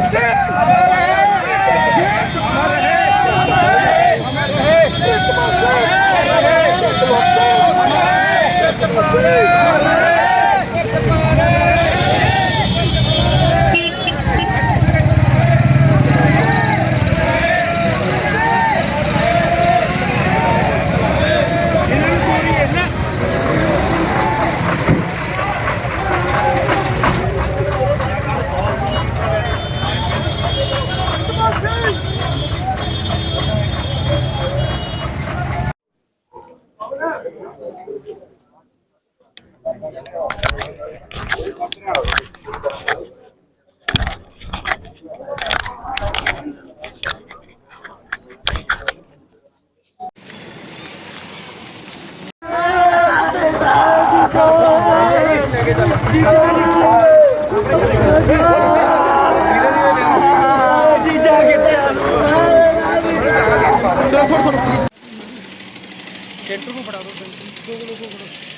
Martin! Centre को बढ़ा दो सेंटर दो लोगों को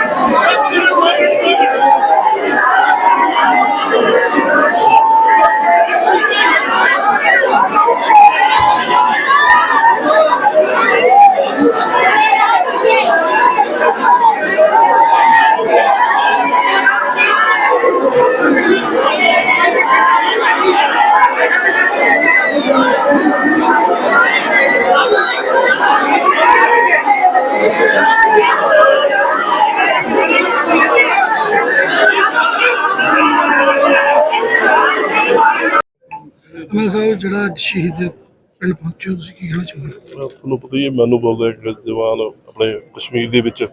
Thank you. ਮੈਂ ਸਾਹਿਬ ਜਿਹੜਾ ਸ਼ਹੀਦ ਪਿੰਡ ਪਹੁੰਚੇ ਤੁਸੀਂ ਕੀ ਕਹਿਣਾ ਚਾਹੁੰਦੇ ਹੋ? ਤੁਹਾਨੂੰ ਪਤਾ ਹੀ ਹੈ ਮੈਨੂੰ ਬੋਲਦਾ ਇੱਕ ਜਵਾਨ ਆਪਣੇ ਕਸ਼ਮੀਰ ਦੇ ਵਿੱਚ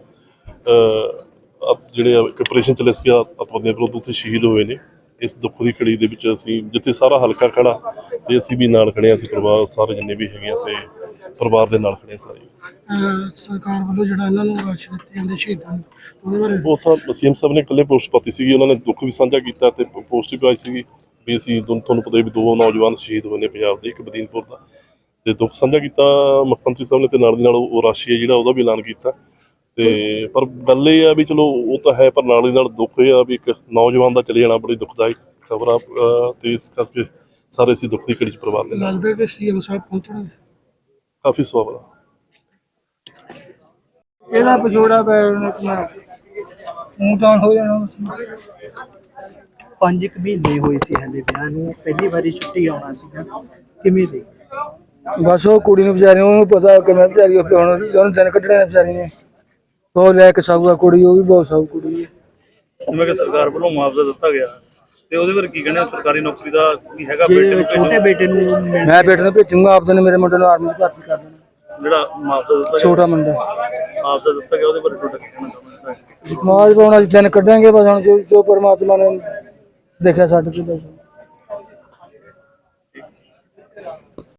ਜਿਹੜੇ ਇੱਕ ਆਪਰੇਸ਼ਨ ਚੱਲਿਆ ਸੀਗਾ ਅਤਵਾਦੀਆਂ ਵਿਰੁੱਧ ਉੱਥੇ ਸ਼ਹੀਦ ਹੋਏ ਨੇ। ਇਸ ਦੁੱਖ ਦੀ ਘੜੀ ਦੇ ਵਿੱਚ ਅਸੀਂ ਜਿੱਥੇ ਸਾਰਾ ਹਲਕਾ ਖੜਾ ਤੇ ਅਸੀਂ ਵੀ ਨਾਲ ਖੜੇ ਹਾਂ ਅਸੀਂ ਪਰਿਵਾਰ ਸਾਰੇ ਜਿੰਨੇ ਵੀ ਹੈਗੇ ਆ ਤੇ ਪਰਿਵਾਰ ਦੇ ਨਾਲ ਖੜੇ ਹਾਂ ਸਾਰੇ। ਸਰਕਾਰ ਵੱਲੋਂ ਜਿਹੜਾ ਇਹਨਾਂ ਨੂੰ ਰਾਸ਼ੀ ਦਿੱਤੀ ਜਾਂਦੀ ਸ਼ਹੀਦਾਂ ਨੂੰ ਉਹਦੇ ਬਾਰੇ ਉਹ ਤਾਂ ਸੀਐਮ ਸਾਹਿਬ ਨੇ ਇਕੱਲੇ ਪੋਸਟ ਪਾਤੀ ਸੀਗੀ ਉਹਨਾਂ ਨੇ ਦੁੱਖ ਵੀ ਸਾਂਝਾ ਕੀਤਾ ਤੇ ਪੋਸਟ ਵੀ ਪਾਈ ਸੀਗੀ। ਵੀ ਅਸੀਂ ਤੁਹਾਨੂੰ ਤੁਹਾਨੂੰ ਪਤਾ ਵੀ ਦੋ ਨੌਜਵਾਨ ਸ਼ਹੀਦ ਹੋਏ ਨੇ ਪੰਜਾਬ ਦੇ ਇੱਕ ਬਦੀਨਪੁਰ ਦਾ। ਤੇ ਦੁੱਖ ਸਾਂਝਾ ਕੀਤਾ ਮੁੱਖ ਮੰਤਰੀ ਸਾਹਿਬ ਨੇ ਤੇ ਨਾਲ ਦੀ ਨਾਲ ਉਹ ਰਾਸ਼ੀ ਹੈ ਜਿਹੜਾ ਉਹਦਾ ਵੀ ਐਲਾਨ ਕੀਤਾ। ਤੇ ਪਰ ਗੱਲ ਇਹ ਆ ਵੀ ਚਲੋ ਉਹ ਤਾਂ ਹੈ ਪਰ ਨਾਲ ਦੀ ਨਾਲ ਦੁੱਖ ਇਹ ਆ ਵੀ ਇੱਕ ਨੌਜਵਾਨ ਦਾ ਚਲੇ ਜਾਣਾ ਬੜੀ ਦੁਖਦਾਇਕ ਖਬਰ ਆ ਤੇ ਇਸ ਕਰਕੇ ਸਾਰੇ ਅਸੀਂ ਦੁੱਖ ਦੀ ਘੜੀ ਚ ਪਰਿਵਾਰ ਦੇ ਨਾਲ। ਲੱਗਦਾ ਕਿ ਸੀਐਮ ਸਾਹਿਬ ਪਹੁੰਚਣਗੇ ਕਾਫੀ ਸਵਾਲ ਆ। ਇਹਦਾ ਪਛੋੜਾ ਪੈ ਜਾਣਾ ਮੂੰਹ ਤਾਂ ਹੋ ਜਾਣਾ ਪੰਜ ਕੁ ਮਹੀਨੇ ਹੋਏ ਸੀ ਹਲੇ ਵਿਆਹ ਨੂੰ ਪਹਿਲੀ ਵਾਰੀ ਛੁੱਟੀ ਆਉਣਾ ਸੀਗਾ ਕਿਵੇਂ ਦੇ ਬਸ ਉਹ ਕੁੜੀ ਨੂੰ ਵਿਚਾਰੀ ਨੂੰ ਉਹਨੂੰ ਪਤਾ ਕਿਵੇਂ ਵਿਚਾਰੀ ਉਹ ਹੁਣ ਉਹਨੂੰ ਦਿਨ ਕੱਢਣੇ ਨੇ ਵਿਚਾਰੀ ਨੇ। ਉਹ ਲੈ ਕੇ ਸਾਊ ਆ ਕੁੜੀ ਉਹ ਵੀ ਬਹੁਤ ਸਾਊ ਕੁੜੀ ਹੈ ਜਿਵੇਂ ਕਿ ਸਰਕਾਰ ਵੱਲੋਂ ਮੁਆਵਜ਼ਾ ਦਿੱਤਾ ਗਿਆ। ਤੇ ਉਹਦੇ ਬਾਰੇ ਕੀ ਕਹਿੰਦੇ ਹੋ? ਸਰਕਾਰੀ ਨੌਕਰੀ ਦਾ ਕੀ ਹੈਗਾ? ਬੇਟੇ ਜੇ ਨੂੰ ਛੋਟੇ ਭੇਜਣ- ਬੇਟੇ ਨੂੰ ਮਿਲ- ਮੈਂ ਬੇਟੇ ਨੂੰ ਭੇਜੂੰਗਾ ਆਪਦੇ ਨੇ ਮੇਰੇ ਮੁੰਡੇ ਨੂੰ ਆਰਮੀ 'ਚ ਭਰਤੀ ਕਰ ਦੇਣਾ। ਜਿਹੜਾ ਮੁਆਵਜ਼ਾ ਦਿੱਤਾ ਗਿਆ। ਛੋਟਾ ਮੁੰਡਾ। ਮੁਆਵਜ਼ਾ ਦਿੱਤਾ ਗਿਆ ਉਹਦੇ ਬਾਰੇ ਤੁਹਾਡਾ ਕੀ ਕਹਿਣਾ ਚਾਹੁੰਦੇ ਹੋ ਮਾਜ ਪਾਉਣਾ ਦਿਨ ਕੱਢਾਂਗੇ ਬਸ ਹੁਣ ਜੋ ਜੋ ਪਰਮਾਤਮਾ ਨੇ ਦੇਖਿਆ ਸਾਡੇ ਤੇ ਬਸ